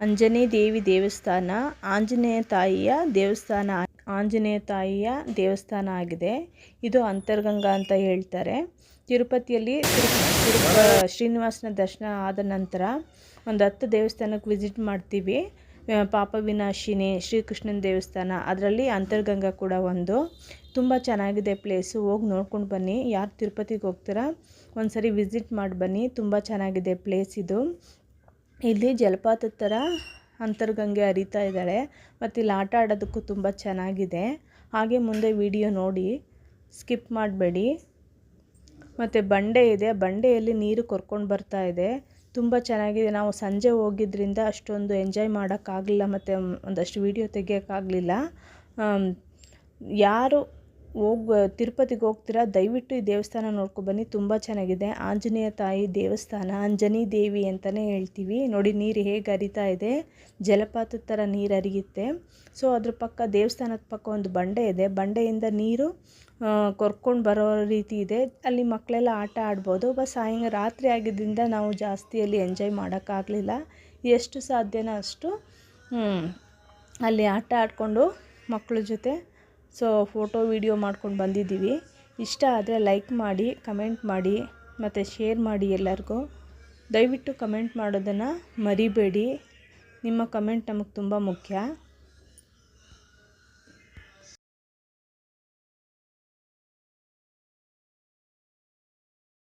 ಅಂಜನಿ ದೇವಿ ದೇವಸ್ಥಾನ, ಆಂಜನೇಯ ತಾಯಿಯ ದೇವಸ್ಥಾನ ಆಂಜನೇಯ ತಾಯಿಯ ದೇವಸ್ಥಾನ ಆಗಿದೆ. ಇದು ಅಂತರ್ಗಂಗಾ ಅಂತ ಹೇಳ್ತಾರೆ. ತಿರುಪತಿಯಲ್ಲಿ ತಿರುಪ ಶ್ರೀನಿವಾಸನ ದರ್ಶನ ಆದ ನಂತರ ಒಂದು ಹತ್ತು ದೇವಸ್ಥಾನಕ್ಕೆ ವಿಸಿಟ್ ಮಾಡ್ತೀವಿ. ಪಾಪ ವಿನಾಶಿನಿ, ಶ್ರೀಕೃಷ್ಣನ ದೇವಸ್ಥಾನ, ಅದರಲ್ಲಿ ಅಂತರ್ಗಂಗಾ ಕೂಡ ಒಂದು. ತುಂಬ ಚೆನ್ನಾಗಿದೆ ಪ್ಲೇಸು ಹೋಗಿ ನೋಡ್ಕೊಂಡು ಬನ್ನಿ. ಯಾರು ತಿರುಪತಿಗೆ ಹೋಗ್ತೀರಾ ಒಂದು ಸರಿ ವಿಸಿಟ್ ಮಾಡಿ ಬನ್ನಿ. ತುಂಬ ಚೆನ್ನಾಗಿದೆ ಪ್ಲೇಸ್ ಇದು. ಇಲ್ಲಿ ಜಲಪಾತದ ಥರ ಅಂತರ್ಗಂಗೆ ಹರಿತಾ ಇದ್ದಾಳೆ ಮತ್ತು ಇಲ್ಲಿ ಆಟ ಆಡೋದಕ್ಕೂ ತುಂಬ ಚೆನ್ನಾಗಿದೆ. ಹಾಗೆ ಮುಂದೆ ವಿಡಿಯೋ ನೋಡಿ, ಸ್ಕಿಪ್ ಮಾಡಬೇಡಿ. ಮತ್ತು ಬಂಡೆ ಇದೆ. ಬಂಡೆಯಲ್ಲಿ ನೀರು ಕೊರ್ಕೊಂಡು ಬರ್ತಾ ಇದೆ. ತುಂಬ ಚೆನ್ನಾಗಿದೆ. ನಾವು ಸಂಜೆ ಹೋಗಿದ್ದರಿಂದ ಅಷ್ಟೊಂದು ಎಂಜಾಯ್ ಮಾಡೋಕ್ಕಾಗಲಿಲ್ಲ. ಮತ್ತು ಒಂದಷ್ಟು ವೀಡಿಯೋ ತೆಗಿಯೋಕ್ಕಾಗಲಿಲ್ಲ. ಯಾರು ಹೋಗ, ತಿರುಪತಿಗೆ ಹೋಗ್ತೀರಾ? ದಯವಿಟ್ಟು ಈ ದೇವಸ್ಥಾನ ನೋಡ್ಕೊಬನ್ನಿ ತುಂಬ ಚೆನ್ನಾಗಿದೆ. ಆಂಜನೇಯ ತಾಯಿ ದೇವಸ್ಥಾನ ಅಂಜನಿ ದೇವಿ ಅಂತಲೇ ಹೇಳ್ತೀವಿ. ನೋಡಿ, ನೀರು ಹೇಗೆ ಹರಿತಾ ಇದೆ. ಜಲಪಾತದ ಥರ ನೀರು ಹರಿಯುತ್ತೆ. ಸೊ ಅದ್ರ ಪಕ್ಕ, ದೇವಸ್ಥಾನದ ಪಕ್ಕ ಒಂದು ಬಂಡೆ ಇದೆ. ಬಂಡೆಯಿಂದ ನೀರು ಕೊರ್ಕೊಂಡು ಬರೋ ರೀತಿ ಇದೆ. ಅಲ್ಲಿ ಮಕ್ಕಳೆಲ್ಲ ಆಟ ಆಡ್ಬೋದು. ಬಸ್ ಸಾಯಂಕಾಲ ರಾತ್ರಿ ಆಗಿದ್ದರಿಂದ ನಾವು ಜಾಸ್ತಿ ಅಲ್ಲಿ ಎಂಜಾಯ್ ಮಾಡೋಕ್ಕಾಗಲಿಲ್ಲ. ಎಷ್ಟು ಸಾಧ್ಯನೋ ಅಷ್ಟು ಅಲ್ಲಿ ಆಟ ಆಡಿಕೊಂಡು ಮಕ್ಕಳ ಜೊತೆ ಸೊ ಫೋಟೋ, ವೀಡಿಯೋ ಮಾಡ್ಕೊಂಡು ಬಂದಿದ್ದೀವಿ. ಇಷ್ಟ ಆದರೆ ಲೈಕ್ ಮಾಡಿ ಕಮೆಂಟ್ ಮಾಡಿ, ಮತ್ತು ಶೇರ್ ಮಾಡಿ ಎಲ್ಲರಿಗೂ. ದಯವಿಟ್ಟು ಕಮೆಂಟ್ ಮಾಡೋದನ್ನು ಮರಿಬೇಡಿ. ನಿಮ್ಮ ಕಮೆಂಟ್ ನಮಗೆ ತುಂಬ ಮುಖ್ಯ.